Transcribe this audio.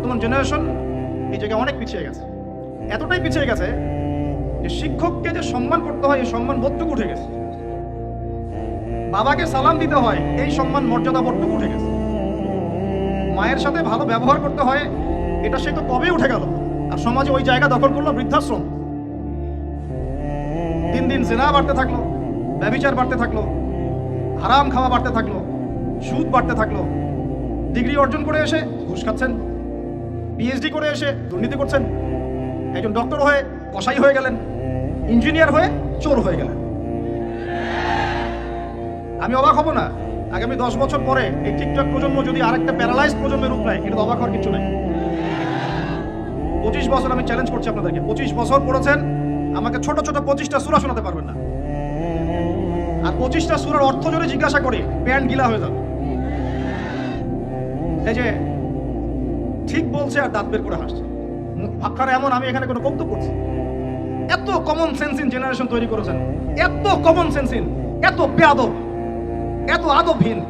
বর্তমান জেনারেশন এই জায়গায় অনেক পিছিয়ে গেছে। এতটাই পিছিয়ে গেছে যে শিক্ষককে যে সম্মান করতে হয়, এই সম্মান বোধটুকু উঠে গেছে। বাবাকে সালাম দিতে হয়, এই সম্মান মর্যাদা বোধটুকু উঠে গেছে। মায়ের সাথে ভালো ব্যবহার করতে হয়, এটা সে তো কবে উঠে গেল। আর সমাজে ওই জায়গা দখল করল বৃদ্ধাশ্রম। দিন দিন জেনা বাড়তে থাকল, ব্যবিচার বাড়তে থাকল, হারাম খাওয়া বাড়তে থাকল, সুদ বাড়তে থাকল। ডিগ্রি অর্জন করে এসে ঘুষ খাচ্ছেন। পিএইচডি করে এসে দুর্নীতি করছেন। একজন ডক্টর হয়ে কসাই হয়ে গেলেন। ইঞ্জিনিয়ার হয়ে চোর হয়ে গেলেন। আমি অবাক হব না। আগামী দশ বছর পরে এই টিকটক প্রজন্ম যদি আরেকটা প্যারালাইজ প্রজন্মের রূপ নেয় এটা অবাক হওয়ার কিছু নেই। পঁচিশ বছর আমি চ্যালেঞ্জ করছি আপনাদেরকে। পঁচিশ বছর পড়েছেন, আমাকে ছোট ছোট পঁচিশটা সুরা শোনাতে পারবেন না। আর পঁচিশটা সুরার অর্থ যদি জিজ্ঞাসা করি, প্যান্ট গিলা হয়ে যাবে। এই যে ঠিক বলছে আর দাঁত বের করে হাসছে। মুখ ভাবখানা এমন, আমি এখানে কোনো বক্তব্য করছি এত কমন সেন্সিন জেনারেশন তৈরি করেছেন। এত কমন সেন্সিন এত বেয়াদব, এত আদবহীন।